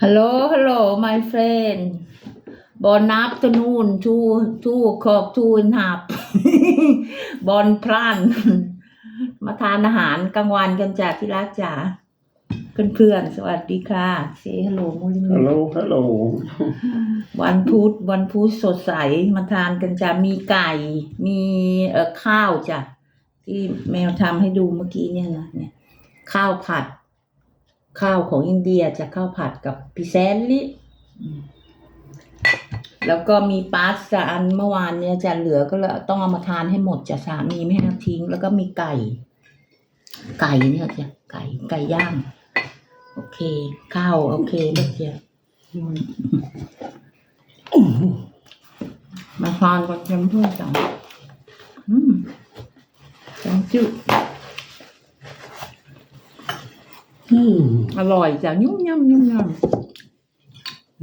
Hello, hello, my friend. Bon afternoon to two o'clock two and a half. บอนพรานมาทานอาหารกลางวันกันจ้ะที่รักจ๋าเพื่อนๆ สวัสดีค่ะเซฮัลโหลมูลิม Hello, hello. วันพุธวันพุธสดใส มาทานกันจ้ะมีไก่ มีเอ่อข้าวจ้ะที่แมวทำให้ดูเมื่อกี้เนี่ยนะเนี่ย ข้าวผัด ข้าวของอินเดียจะข้าวผัดกับพิเซนลิแล้วก็มีปาสต้าอันเมื่อวานเนี่ยจะเหลือก็เลยต้องเอามาทานให้หมดจะสามีไม่ให้ทิ้ง แล้วก็มีไก่ ไก่เนี่ยจะไก่ไก่ย่าง โอเค ข้าวโอเคเมื่อกี้มาทานกับเพื่อนๆจังอืมจังจุ อร่อยจ้ะยุ่มยำยุ่มย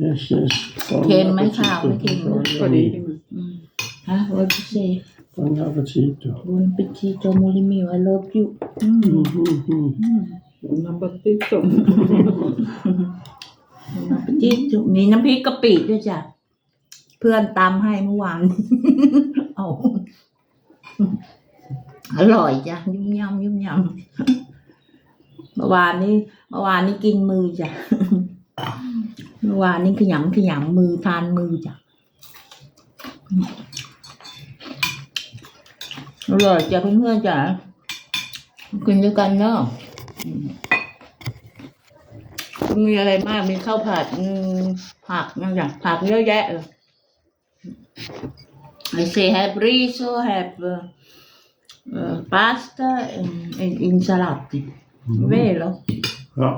Yes, yes. Bon ำเค็มไหมข้าวไม่เค็ม appetito. พอดีมันอืมฮะ what you say Bon appetito. buon appetito amore mio I love you อืม Mhm. อืมน้ำบัตติโต buon appetito มีน้ำพริกกะปิด้วยจ้ะ เพื่อนตำให้เมื่อวาน เอาอร่อยจ้ะ ยุ่มยำยุ่มยำ เมื่อวานนี้เมื่อวานนี้กินมือจ้ะเมื่อวานนี้ขยำขยำมือทานมือจ้ะอร่อยจ้ะเพื่อนๆจ้ะกินด้วยกันเนาะอืมมีอะไรมากมีข้าวผัดอืมผักนั่นจ้ะผักเยอะแยะเลย I say have riso, have uh, uh, pasta and, and insalati. Vero? Ja.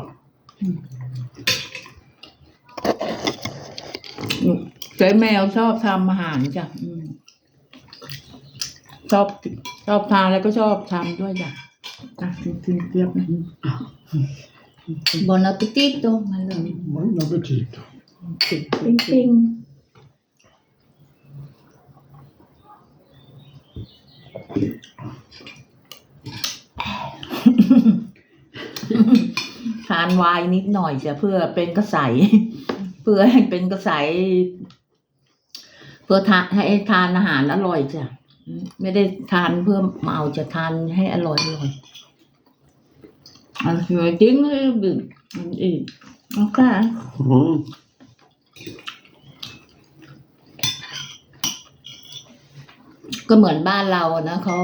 เจ๊แมวชอบทำอาหารจ้ะอืมชอบชอบทานแล้วก็ชอบทำด้วยจ้ะอะกินกินเกียบนะบอน appetito มาเลย Bon appetito. ปิ้งปิ้ง ทานวน์นิดหน่อยจ้ะเพื่อเป็นกระใสเพื่อให้เป็นกระใสเพื่อทานให้ทานอาหารอร่อยจ้ะไม่ได้ทานเพื่อเมาจะทานให้อร่อยอร่อยอันคือจริงเลยบึกอันอีกโอเค Mm. ก็เหมือนบ้านเรานะเขา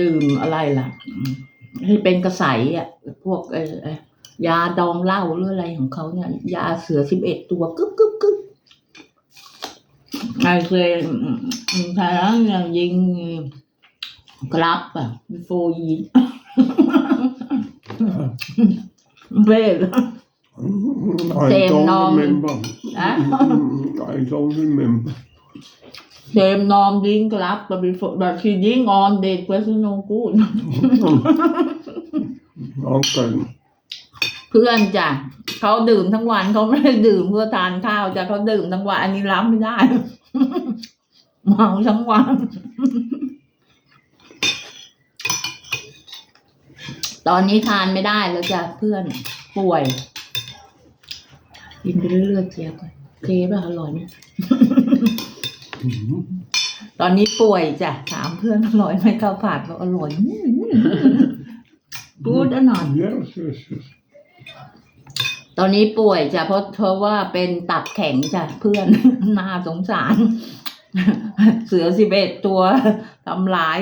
ดื่มอะไรล่ะ ให้เป็นกระใสอะ พวกเออ ยาดองเหล้าหรืออะไรของเขาเนี่ย ยาเสือสิบเอ็ดตัวกึ๊บกึ๊บกึ๊บไอเคยทางอย่างยิงกลับอะ before eat เวท I Same don't norm. remember. Huh? I don't remember. เดมนอมยิงกลับ but before but he ยิง on date was no good Okay. เพื่อนจ้ะเขาดื่มทั้งวันเขาไม่ได้ดื่มเพื่อทานข้าวจ้ะเขาดื่มทั้งวันอันนี้รับไม่ได้เมาทั้งวันตอนนี้ทานไม่ได้แล้วจ้ะเพื่อนป่วยกินไปเรื่อยๆเจียก่อนโอเคป่ะอร่อยไหมตอนนี้ป่วยจ้ะถามเพื่อนอร่อยไหมข้าวผัดบอกอร่อยพูดอร่อย ตอนนี้ป่วยจ้ะเพราะเพราะว่าเป็นตับแข็งจ้ะเพื่อนน่าสงสาร เสือสิบเอ็ดตัวทำร้าย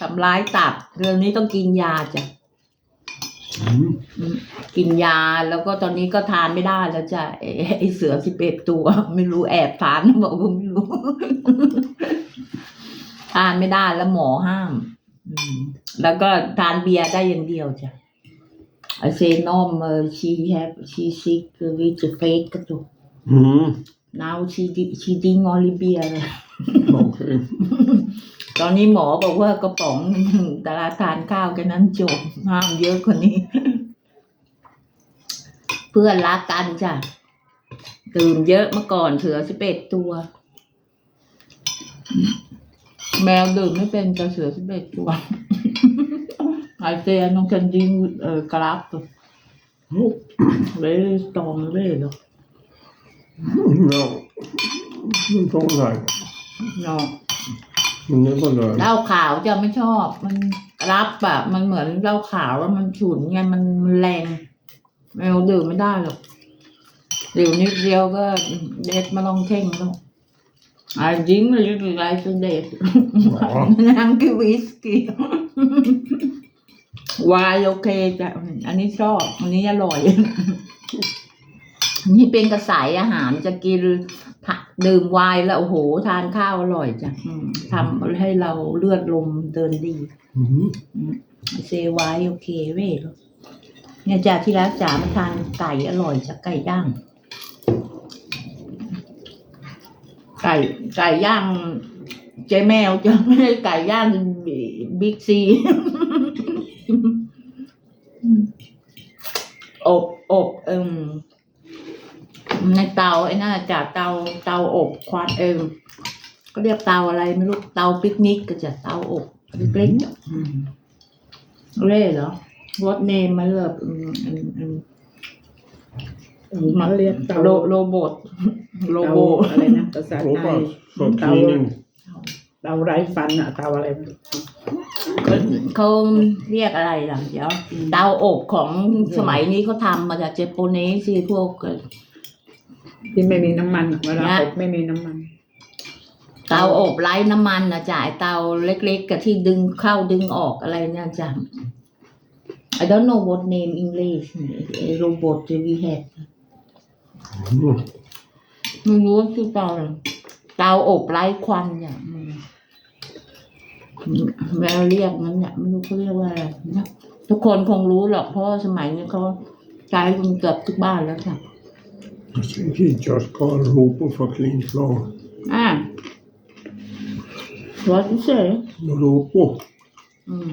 ทำร้ายตับเรื่องนี้ต้องกินยาจ้ะ Mhm. กินยาแล้วก็ตอนนี้ก็ทานไม่ได้แล้วจ้ะไอ้ไอเสือสิบเอ็ดตัว ไม่รู้แอบทานบอกว่าไม่รู้ ทานไม่ได้แล้วหมอห้ามอืมแล้วก็ทานเบียร์ได้อย่างเดียวจ้ะ I say no uh, she have she sick with the fake กระตุก Mhm. now she di- she drink only beer Okay. ตอนนี้หมอบอกว่ากระป๋องแต่ละทานข้าวแค่นั้นจบห้ามเยอะกว่านี้ เพื่อนรักกันจ้ะดื่มเยอะเมื่อก่อนเถือสิบเอ็ดตัว แมวดื่มไม่เป็นจะเสือสิบเอ็ดตัว ไอเตียน้องกันยิงเออกราฟ very strong very เนาะ No. You don't like. เนาะ You never learn. เหล้าขาวจะไม่ชอบ มันรับอะมันเหมือนเหล้าขาวแล้วมันฉุนไงมันมันแรงไม่เอาดื่มไม่ได้หรอกดื่มนิดเดียวก็เด็ดมาลองเท่งแล้วอ่าจิ้งเลยคือไรเป็นเด็ดนั่งกินวิสกี้ วายโอเคจ้ะอันนี้ชอบอันนี้อร่อยอันนี้เป็นกระสายอาหารจะกินผักดื่มไวน์แล้วโอ้โหทานข้าวอร่อยจ้ะอืมทำให้เราเลือดลมเดินดี Mhm. เซไว้โอเคเว้ยลูกเนี่ยจ้าที่รักจ๋ามาทานไก่อร่อยจากไก่ย่าง ไก่ไก่ย่างเจ๊แมวจะไม่ใช่ไก่ย่างบิ๊กซี อบอบเอิมในเตาไอ้น่าจากเตาเตาอบควันเอิมก็เรียกเตาอะไรไม่รู้เตาปิกนิกก็จะเตาอบเล็กๆอะอืมเร่เหรอ what name มาเลือกอืมอืมอืมมันเรียกเตาโรโรบอทโรเตาโบอะไรนะภาษาไทย Robot for Tao- cleaning. เตาไร้ฟันอะเตาอะไรเขาเรียกอะไรล่ะเดี๋ยวเตาอบของสมัยนี้เขาทำมาจากเจโปเนสสิพวกที่ไม่มีน้ำมันอะเวลานะอบไม่มีน้ำมัน เตาอบไร้น้ำมันนะจ่ายเตาเล็กๆกับที่ดึงเข้าดึงออกอะไรเนี่ยจ้ะ I don't know what name English โรบอทที่ we had Mhm. ไม่รู้ว่าชื่อเตาอะไรเตาอบไร้ควันเนี่ยอืม แมวเรียกนั้นเนี่ยไม่รู้เขาเรียกว่าอะไรนะทุกคนคงรู้หรอกเพราะว่าสมัยนี้เขาใช้กันเกือบทุกบ้านแล้วค่ะ I think he just called Robo for clean floor. อ่า what you say Robo อืม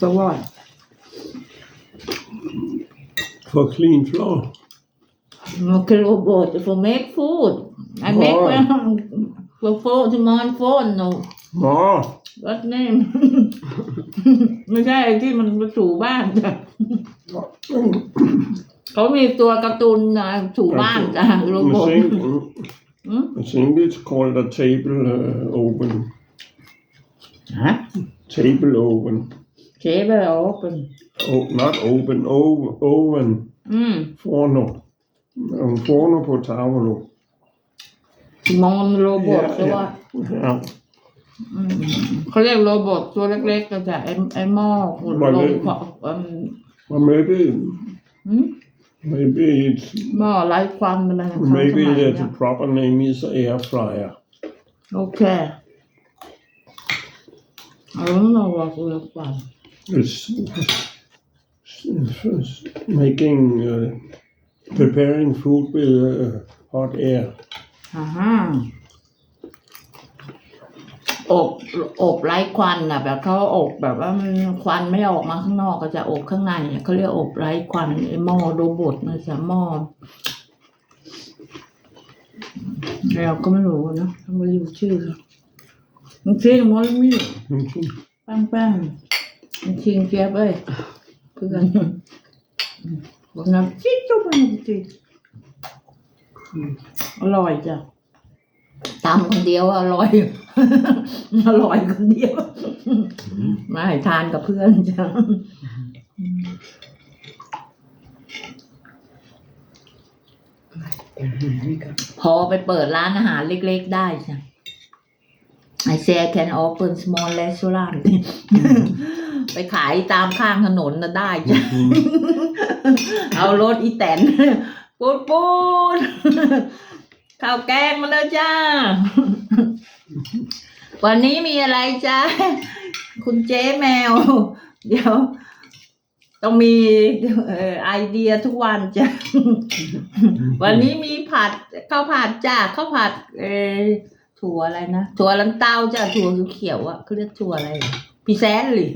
สวอต for clean floor. มันคือโรบอท for make food I make โอ้ย for phone to mon phone no Oh, what name ไม่ใช่ที่มันมาถูบ้านจ้ะเขามีตัวการ์ตูนนะถูบ้านจ้ะโร I บอท think, อืม I think it's called a table uh, oven. ฮะ Table oven. เชฟไปแล้วเป็น Oh, not open, oven. oven. อืม Forno. Un forno på tavolo. มองมันโรบอทใช่ว่า Ja. อืมเขาเรียกโรบอทตัวเล็กๆก็จะไอ้ไอ้หม้อขุดมันลเลยงของอืม Or maybe, อืม maybe it's หม้อไร้ควันอะไรของเขาส Maybe มัย the, เนี้ย the proper name is air fryer. โอเคเอาแล้วเราบอกเรื่องควัน It's, it's making, uh, preparing food with uh, hot air. อ่าฮะอบอบไร้ควันอะแบบเขาอบแบบว่ามันควันไม่ออกมาข้างนอกก็จะอบข้างในอะเขาเรียกอบไร้ควันไอหม้อโรบอทนะจ๊ะหม้อเราก็ไม่รู้นะทำไมรู้ชื่อมันชื่อมันมีแป้งแป้งมันชิงเจี๊ยบเอ้ยเพื่อนบอกน้ำจิ๊ดจุ๊บมันจิ๊ดอร่อยจ้ะ ทำคนเดียวอร่อย อร่อยคนเดียวมาให้ทานกับเพื่อนจ้ะนี่ก็พอไปเปิดร้านอาหารเล็กๆได้จ้ะ I say I can open small restaurant ไปขายตามข้างถนนนะได้จ้ะ Mhm. เอารถอีแตนปูดปูด ข้าวแกงมาแล้วจ้า วันนี้มีอะไรจ้า คุณเจ๊แมว เดี๋ยว ต้องมีเอ่อไอเดียทุกวันจ้ะ วันนี้มีผัดข้าวผัดจ้าข้าวผัด เออถั่วอะไรนะ ถั่วลันเต้าจ้าถั่วเขียวๆอะเขาเรียกถั่วอะไร พี่แซนหรือ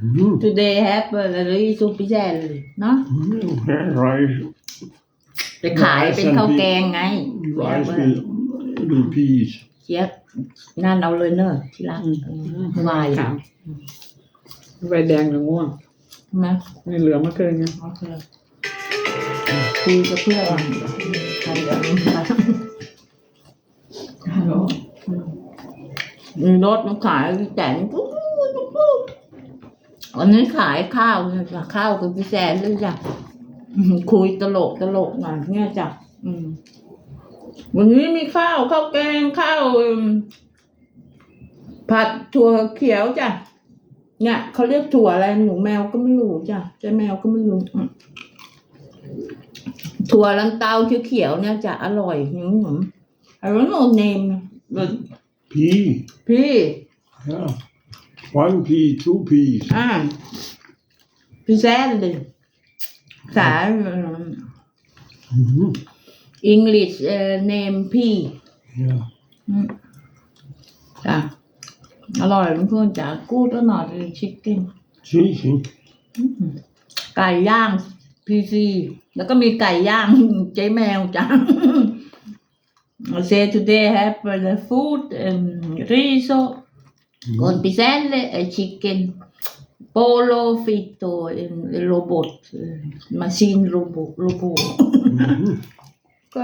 Mhm. today have อะไรสุพิแซนหรือเนาะ Mhm. Rice, ไปขายเป็นข้าวแกงไง rice with, with peas. เจี๊ยบนั่นเอาเลยเนอะที่รักวายขาวใบแดงหรือง่วงใช่ไหมนี่เหลือเมื่อคืนไงโอเคคุยกับเพื่อนใครจะมีใครมีรถมาขายแต่งปุ๊บปุ๊บปุ๊บวันนี้ขายข้าวเนี่ยจ้ะข้าวกับพี่แซนเลยจ้ะอืม คุยตลกตลกหน่อยเนี่ยจ้ะอืม วันนี้มีข้าวข้าวแกงข้าวอืมผัดถั่วเขียวจ้ะเนี่ยเขาเรียกถั่วอะไรหนูแมวก็ไม่รู้จ้ะเจ๊แมวก็ไม่รู้อืมถั่วลันเตาเขียวๆเนี่ยจะอร่อยหนุ่มหนุ่ม I don't know name but Pea. พี่ Yeah. One pea, two peas. อ่าพี่แซนเลย ภาษา Mhm. English เอ่อ name พี่ Yeah. จ้ะอร่อยเพื่อนๆจ้ะกูดอร่อยชิคเก้น Cheesy. ไก่ย่างพีซีแล้วก็มีไก่ย่าง เจ๊แมวจ้ะ say today have the food um, riso con piselli e chicken polo fritto um, robot uh, machine robot robot Mhm. ก็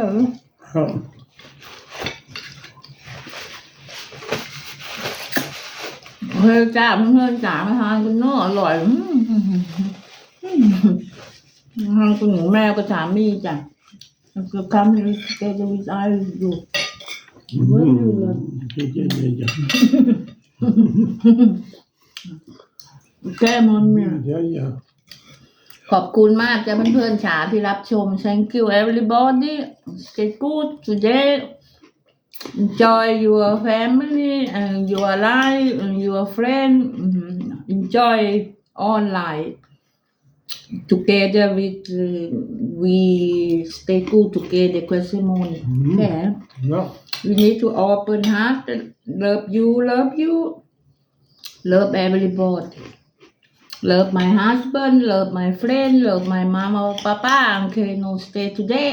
Yeah. เฮ้ยจ้าเพื่อนๆจ๋ามาทานกันเนาะอร่อยอื แม่ก็ถามมี่จ้ะก็คำนี้แกจะวิจัยอยู่ Mhm. Yeah, yeah, yeah, yeah. แก้มันเนี่ย Yeah, yeah. ขอบคุณมากจ้ะเพื่อนๆฉาที่รับชม thank you everybody stay good today enjoy your family and your life and your friend Mhm. enjoy online together with uh, we stay good together question morning Mhm. okay Yeah. we need to open heart love you love you love everybody love my husband love my friend love my mama papa okay no stay today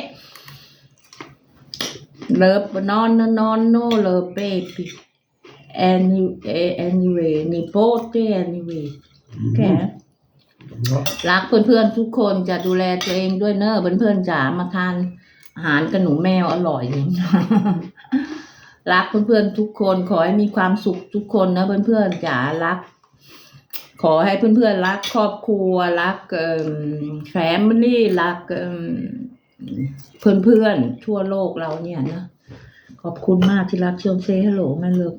love non non no love baby any eh, anyway nipote anyway แค่ Yeah. รักเพื่อนๆทุกคนจะดูแลตัวเองด้วยเนอะเพื่อนๆจ๋ามาทานอาหารกับหนูแมวอร่อยรักเพื่อนๆทุกคนขอให้มีความสุขทุกคนนะเพื่อนๆจ๋ารัก ขอให้เพื่อนๆรักครอบครัว รักแฟมิลี่รักเอิ่มเพื่อนๆทั่วโลกเราเนี่ยนะขอบคุณมากที่รักชมเซฮัลโหลแม่เลิฟ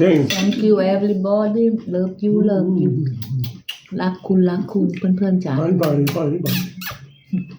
Thanks. thank you everybody love you love you รักคุณรักคุณเพื่อนๆจ๋า Bye, bye, bye, bye.